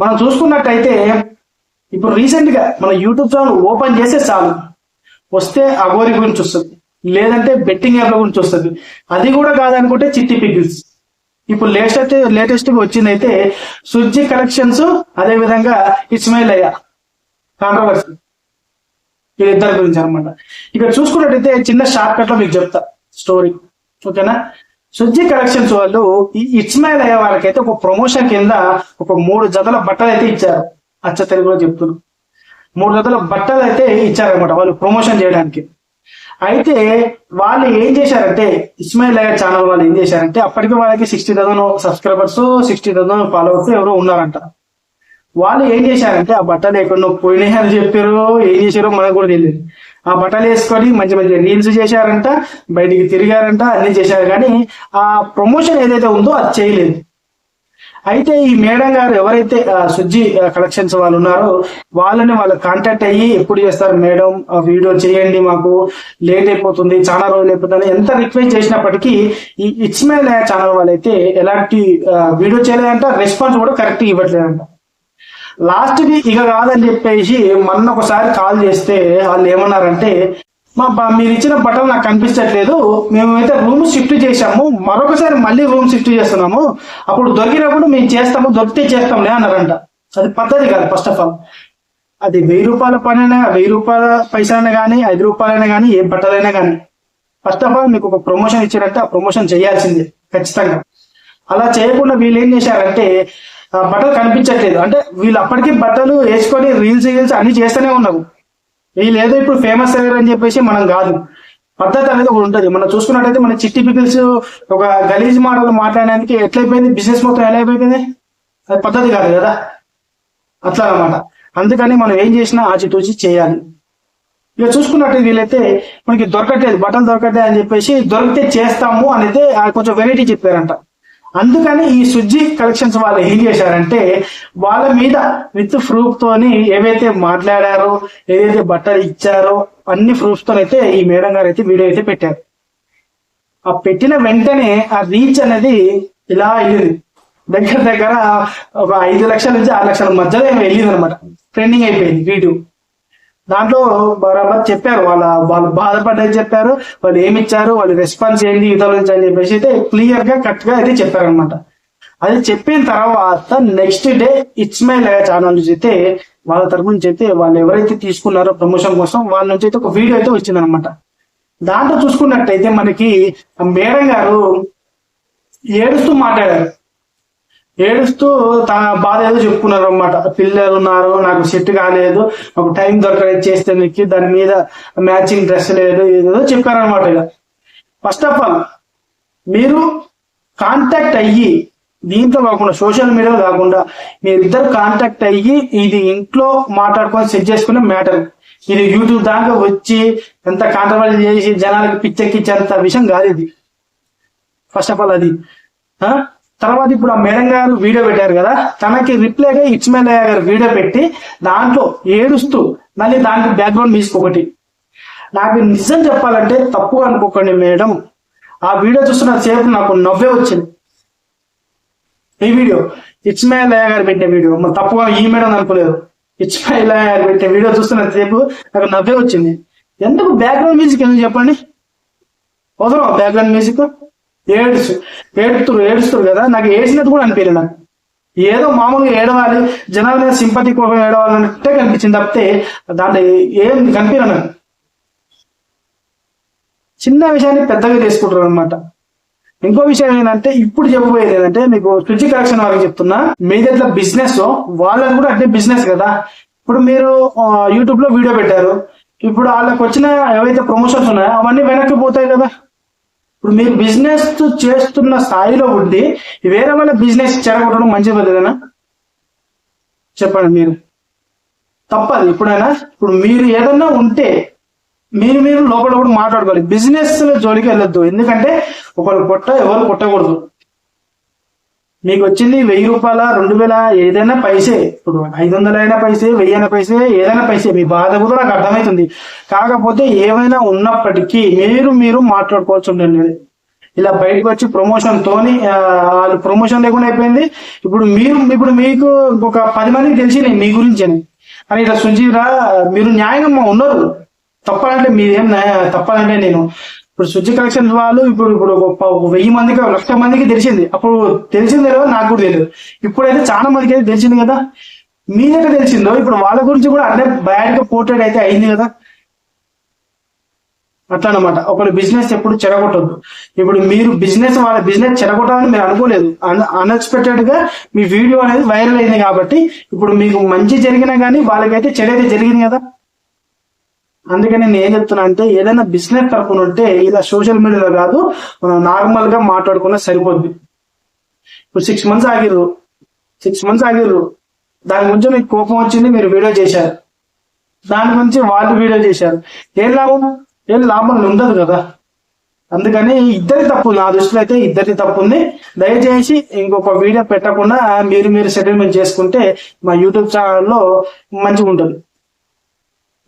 మనం చూసుకున్నట్టయితే ఇప్పుడు రీసెంట్గా మన యూట్యూబ్ ఛానల్ ఓపెన్ చేస్తే చాలు. వస్తే అగోరి గురించి వస్తుంది. లేదంటే బెట్టింగ్ యాప్ల గురించి వస్తుంది. అది కూడా కాదనుకుంటే చిట్టి పిగిల్స్ ఇప్పుడు లేటెస్ట్ లేటెస్ట్ వచ్చింది అయితే సుజ్జి కలెక్షన్స్ అదే విధంగా ఇస్మాయిల్ అయ్యా కాంట్రవర్సీ వీళ్ళిద్దరి గురించి అనమాట. ఇక్కడ చూసుకున్నట్టయితే చిన్న షార్ట్ కట్లో మీకు చెప్తా. స్టోరీ ఓకేనా సుజ్జి కలెక్షన్స్ వాళ్ళు ఈ ఇస్మాయిల్ అయ్యే వాళ్ళకైతే ఒక ప్రమోషన్ కింద ఒక మూడు జతల బట్టలు అయితే ఇచ్చారు. అచ్చ తెలుగులో చెప్తున్నారు మూడు జతల బట్టలు అయితే ఇచ్చారనమాట వాళ్ళు ప్రమోషన్ చేయడానికి. అయితే వాళ్ళు ఏం చేశారంటే ఇస్మాయిల్ అయ్యర్ ఛానల్ వాళ్ళు ఏం చేశారంటే అప్పటికి వాళ్ళకి sixty thousand subscribers sixty thousand followers ఎవరో ఉన్నారంట. వాళ్ళు ఏం చేశారంటే ఆ బట్టలు ఎక్కడో పోయినాయి అని చెప్పారు ఏం చేశారో మనకు కూడా తెలియదు. ఆ బట్టలు వేసుకొని మంచి మంచి రీల్స్ చేశారంట బయటికి తిరిగారంట అన్ని చేశారు. కానీ ఆ ప్రమోషన్ ఏదైతే ఉందో అది చేయలేదు. అయితే ఈ మేడం గారు ఎవరైతే సుజ్జి కలెక్షన్స్ వాళ్ళు ఉన్నారో వాళ్ళని వాళ్ళు కాంటాక్ట్ అయ్యి ఎప్పుడు చేస్తారు మేడం ఆ వీడియో చేయండి మాకు లేట్ అయిపోతుంది చాలా రోజులు అయిపోతుంది ఎంత రిక్వెస్ట్ చేసినప్పటికీ ఈ ఇట్స్ మై ఛానల్ వాళ్ళైతే ఎలాంటి వీడియో చేయలేదంట రెస్పాన్స్ కూడా కరెక్ట్ ఇవ్వట్లేదంట. లాస్ట్కి ఇక కాదని చెప్పేసి మొన్న ఒకసారి కాల్ చేస్తే వాళ్ళు ఏమన్నారంటే మా మీరు ఇచ్చిన బట్టలు నాకు కనిపించట్లేదు. మేమైతే రూమ్ షిఫ్ట్ చేశాము. మరొకసారి మళ్ళీ రూమ్ షిఫ్ట్ చేస్తున్నాము. అప్పుడు దొరికినప్పుడు మేము చేస్తాము దొరికితే చేస్తాంలే అన్నారంట. అది పద్ధతి కాదు ఫస్ట్ ఆఫ్ ఆల్ అది వెయ్యి రూపాయల పనైనా వెయ్యి రూపాయల పైసలైనా కానీ ఐదు రూపాయలైనా కానీ ఏ బట్టలైనా కానీ ఫస్ట్ ఆఫ్ ఆల్ మీకు ఒక ప్రమోషన్ ఇచ్చారంటే ఆ ప్రమోషన్ చేయాల్సిందే ఖచ్చితంగా. అలా చేయకుండా వీళ్ళు ఏం చేశారంటే బట్టలు కనిపించట్లేదు. అంటే వీళ్ళు అప్పటికీ బట్టలు వేసుకొని రీల్స్ రీల్స్ అన్ని చేస్తూనే ఉన్నారు. వీళ్ళు ఏదో ఇప్పుడు ఫేమస్ అయ్యారు అని చెప్పేసి మనం కాదు. పద్ధతి అనేది ఒకటి ఉంటుంది. మనం చూసుకున్నట్టయితే మన చిట్టి పికిల్స్ ఒక గలీజ్ మాటలు మాట్లాడడానికి ఎట్లయిపోయింది బిజినెస్ మొత్తం ఎలా అయిపోయింది? అది పద్ధతి కాదు కదా. అట్లా అనమాట అందుకని మనం ఏం చేసినా ఆచితూచి చేయాలి. ఇక చూసుకున్నట్టు వీళ్ళైతే మనకి దొరకట్లేదు. బట్టలు దొరకట్లేదు అని చెప్పేసి దొరికితే చేస్తాము అనేది కొంచెం వెరైటీ చెప్పారంట. అందుకని ఈ సుజ్జి కలెక్షన్స్ వాళ్ళు ఏం చేశారంటే వాళ్ళ మీద విత్ ప్రూఫ్ తోని ఏవైతే మాట్లాడారో ఏదైతే బట్టలు ఇచ్చారో అన్ని ప్రూఫ్స్ తోనైతే ఈ మేడం గారు అయితే వీడియో అయితే పెట్టారు. ఆ పెట్టిన వెంటనే ఆ రీచ్ అనేది ఇలా వెళ్ళింది. దగ్గర దగ్గర ఒక ఐదు లక్షల నుంచి ఆరు లక్షల మధ్యలో ఏమో వెళ్ళింది అనమాట ట్రెండింగ్ అయిపోయింది వీడియో. దాంట్లో బరాబర్ చెప్పారు. వాళ్ళ వాళ్ళు బాధపడ్డది చెప్పారు. వాళ్ళు ఏమి ఇచ్చారు వాళ్ళ రెస్పాన్స్ ఏంటి ఇతర నుంచి అని చెప్పేసి అయితే క్లియర్గా కరెక్ట్గా అయితే చెప్పారనమాట అది చెప్పిన తర్వాత నెక్స్ట్ డే ఇట్స్ ఛానల్ నుంచి అయితే వాళ్ళ తరపు నుంచి అయితే వాళ్ళు ఎవరైతే తీసుకున్నారో ప్రమోషన్ కోసం వాళ్ళ నుంచి అయితే ఒక వీడియో అయితే వచ్చిందనమాట దాంట్లో చూసుకున్నట్టయితే మనకి మేడం గారు ఏడుస్తూ మాట్లాడారు. ఏడుస్తూ తన బాధ ఏదో చెప్పుకున్నారు అనమాట పిల్లలు ఉన్నారు నాకు సెట్ కాలేదు నాకు టైం దొరకలేదు చేస్తే నీకు దాని మీద మ్యాచింగ్ డ్రెస్ లేదు ఏదో చెప్పారనమాట ఇక. ఫస్ట్ ఆఫ్ ఆల్ మీరు కాంటాక్ట్ అయ్యి దీంట్లో కాకుండా సోషల్ మీడియాలో కాకుండా మీరిద్దరు కాంటాక్ట్ అయ్యి ఇది ఇంట్లో మాట్లాడుకొని సెట్ చేసుకునే మ్యాటర్ ఇది యూట్యూబ్ దాకా వచ్చి ఎంత కాంట్రవర్సీ చేసి జనాలకి పిచ్చెక్కించేంత విషయం కాదు ఇది. ఫస్ట్ ఆఫ్ ఆల్ అది. తర్వాత ఇప్పుడు ఆ మేడం గారు వీడియో పెట్టారు కదా తనకి రిప్లైగా ఇచ్మేలయ్య గారు వీడియో పెట్టి దాంట్లో ఏడుస్తూ మళ్ళీ దానికి బ్యాక్గ్రౌండ్ మ్యూజిక్ ఒకటి. నాకు నిజం చెప్పాలంటే తప్పు అనుకోకండి మేడం. ఆ వీడియో చూస్తున్న సేపు నాకు నవ్వే వచ్చింది. ఈ వీడియో ఇచ్మేలయ్య గారు పెట్టే వీడియో. మరి తప్పుగా ఈ మేడం అనుకోలేదు. ఇచ్మేలయ్య గారు పెట్టే వీడియో చూస్తున్న సేపు నాకు నవ్వే వచ్చింది. ఎందుకు బ్యాక్గ్రౌండ్ మ్యూజిక్ ఎందుకు చెప్పండి? వదలం బ్యాక్గ్రౌండ్ మ్యూజిక్ ఏడ్స్ ఏడుతురు ఏడుస్తురు కదా? నాకు ఏడ్చినట్టు కూడా అనిపించలేదు నాకు. ఏదో మామూలుగా ఏడవాలి జనాల మీద సింపతి కోసం ఏడవాలన్నట్టే కనిపించింది తప్పితే దాంట్లో ఏం కనిపించను నాకు. చిన్న విషయాన్ని పెద్దగా తీసుకుంటారు అనమాట ఇంకో విషయం ఏంటంటే ఇప్పుడు చెప్పబోయేది ఏంటంటే మీకు ఫ్రిడ్జ్ కలెక్షన్ వారికి చెప్తున్నా మీది ఎట్లా బిజినెస్ వాళ్ళది కూడా అంటే బిజినెస్ కదా? ఇప్పుడు మీరు యూట్యూబ్లో వీడియో పెట్టారు. ఇప్పుడు వాళ్ళకి వచ్చిన ఏవైతే ప్రమోషన్స్ ఉన్నాయో అవన్నీ వెనక్కి పోతాయి కదా? ఇప్పుడు మీరు బిజినెస్ చేస్తున్న స్థాయిలో ఉండి వేరే వాళ్ళ బిజినెస్ చేరగొట్టడం మంచి పద్ధతినా? చెప్పండి మీరు. తప్పదు ఇప్పుడైనా ఇప్పుడు మీరు ఏదన్నా ఉంటే మీరు మీరు లోపల కూడా మాట్లాడుకోవాలి. బిజినెస్ జోలికి వెళ్ళొద్దు. ఎందుకంటే ఒకరు కొట్ట ఎవరు కొట్టకూడదు. మీకు వచ్చింది వెయ్యి రూపాయల రెండు వేల ఏదైనా పైసే. ఇప్పుడు ఐదు వందలైనా పైసే వెయ్యి అయినా పైసే ఏదైనా పైసే. మీ బాధ కూడా నాకు అర్థమవుతుంది. కాకపోతే ఏమైనా ఉన్నప్పటికీ మీరు మీరు మాట్లాడుకోవచ్చు ఉండండి ఇలా బయటకు వచ్చి ప్రమోషన్ తోని వాళ్ళు ప్రమోషన్ లేకుండా అయిపోయింది. ఇప్పుడు మీరు ఇప్పుడు మీకు ఒక పది మందికి తెలిసి మీ గురించి అని అని ఇట్లా సుజీరా మీరు న్యాయంగా ఉన్నారు. తప్పాలంటే మీరేం న్యాయ- తప్పాలంటే నేను ఇప్పుడు శుద్ధి కలెక్షన్ వాళ్ళు ఇప్పుడు ఇప్పుడు ఒక వెయ్యి మందికి లక్ష మందికి తెలిసింది. అప్పుడు తెలిసింది లేదో నాకు కూడా తెలియదు. ఇప్పుడైతే చాలా మందికి అయితే తెలిసింది కదా? మీ దగ్గర తెలిసిందో? ఇప్పుడు వాళ్ళ గురించి కూడా అదే బ్యాడ్గా పోర్ట్రేట్ అయితే అయింది కదా? అట్లా అనమాట ఒకరు బిజినెస్ ఎప్పుడు చెడగొట్టద్దు ఇప్పుడు మీరు బిజినెస్ వాళ్ళ బిజినెస్ చెరగొట్టాలని మీరు అనుకోలేదు. అన్ఎక్స్పెక్టెడ్గా మీ వీడియో అనేది వైరల్ అయింది కాబట్టి ఇప్పుడు మీకు మంచి జరిగినా కానీ వాళ్ళకైతే చెడైతే జరిగింది కదా? అందుకని నేను ఏం చెప్తున్నా అంటే ఏదైనా బిజినెస్ తరఫున ఉంటే ఇలా సోషల్ మీడియాలో కాదు మనం నార్మల్గా మాట్లాడుకున్నా సరిపోద్ది. ఇప్పుడు సిక్స్ మంత్స్ ఆగిర్రు. సిక్స్ మంత్స్ ఆగిర్రు. దాని గురించి మీకు కోపం వచ్చింది మీరు వీడియో చేశారు. దాని గురించి వాళ్ళు వీడియో చేశారు. ఏం లాభం? ఏం లాభం ఉండదు కదా. అందుకని ఇద్దరి తప్పు నా దృష్టిలో అయితే ఇద్దరి తప్పు ఉంది. దయచేసి ఇంకొక వీడియో పెట్టకుండా మీరు మీరు సెటిల్మెంట్ చేసుకుంటే మా యూట్యూబ్ ఛానల్లో మంచిగా ఉంటుంది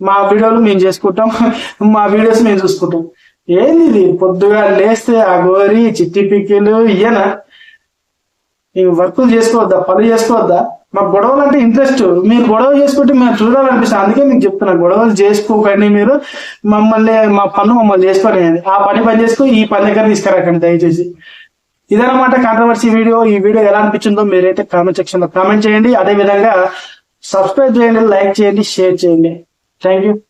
మా వీడియోలు మేము చేసుకుంటాం. మా వీడియోస్ మేము చూసుకుంటాం. ఏంది ఇది? పొద్దుగా లేస్తే ఆ గోరి చిట్టి పిక్కిలు ఇయ్యనా? నీకు వర్కులు చేసుకోవద్దా? పనులు చేసుకోవద్దా? మాకు గొడవలు అంటే ఇంట్రెస్ట్. మీరు గొడవ చేసుకుంటే మేము చూడాలనిపిస్తుంది. అందుకే మీకు చెప్తున్నా గొడవలు చేసుకోకండి మీరు. మమ్మల్ని మా పన్ను మమ్మల్ని చేసుకోండి ఆ పని పని చేసుకో ఈ పని దగ్గర తీసుకురాకండి దయచేసి. ఇదన్నమాట కాంట్రవర్సీ వీడియో ఈ వీడియో ఎలా అనిపించిందో మీరైతే కామెంట్ సెక్షన్లో కామెంట్ చేయండి. అదే విధంగా సబ్స్క్రైబ్ చేయండి లైక్ చేయండి షేర్ చేయండి. Thank you.